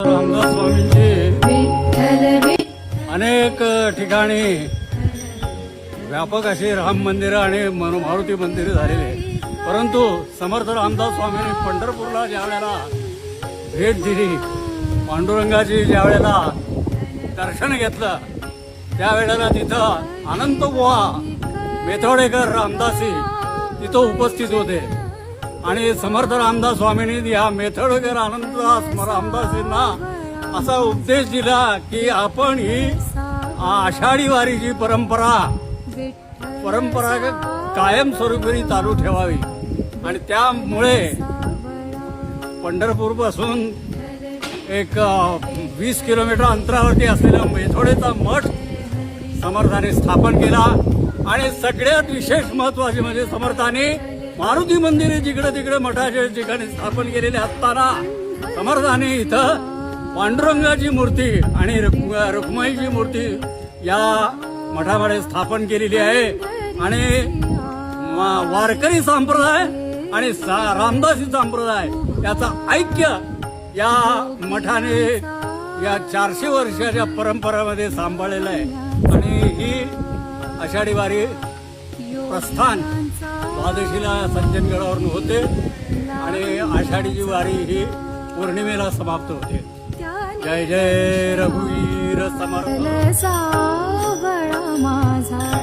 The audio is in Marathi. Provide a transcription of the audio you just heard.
रामदास स्वामींची अनेक ठिकाणी व्यापक अशी राम मंदिरं आणि मारुती मंदिरं झालेले परंतु समर्थ रामदास स्वामींनी पंढरपूरला ज्या वेळेला भेट दिली पांडुरंगाची ज्या वेळेला दर्शन घेतलं त्यावेळेला तिथं अनंत बुवा मेथोडेकर रामदासी तिथं उपस्थित होते. आणि समर्थ रामदास स्वामींनी या मेथोडेकर आनंददास रामदासींना असा उपदेश दिला की आपण ही आषाढी वारीची परंपरा परंपरा कायमस्वरूपी चालू ठेवावी. आणि त्यामुळे पंढरपूरपासून एक वीस किलोमीटर अंतरावरती असलेला मेथोडेचा मठ समर्थाने स्थापन केला. आणि सगळ्यात विशेष महत्त्वाचे म्हणजे समर्थाने मारुती मंदिरे जिकडे तिकडे मठाच्या ठिकाणी स्थापन केलेले असताना समर्थाने इथं पांडुरंगाची मूर्ती आणि रुक्माईची मूर्ती या मठामध्ये स्थापन केलेली आहे. आणि वारकरी संप्रदाय आणि सा- रामदासी संप्रदाय याचा ऐक्य या मठाने या चारशे वर्षाच्या परंपरामध्ये सांभाळलेलं आहे. आणि ही आषाढी वारी प्रस्थान. द्वादशीला सज्जनगडावरून होते आणि आषाढीची वारी ही पौर्णिमेला समाप्त होते. जय जय रघुवीर समर्थ. माझा.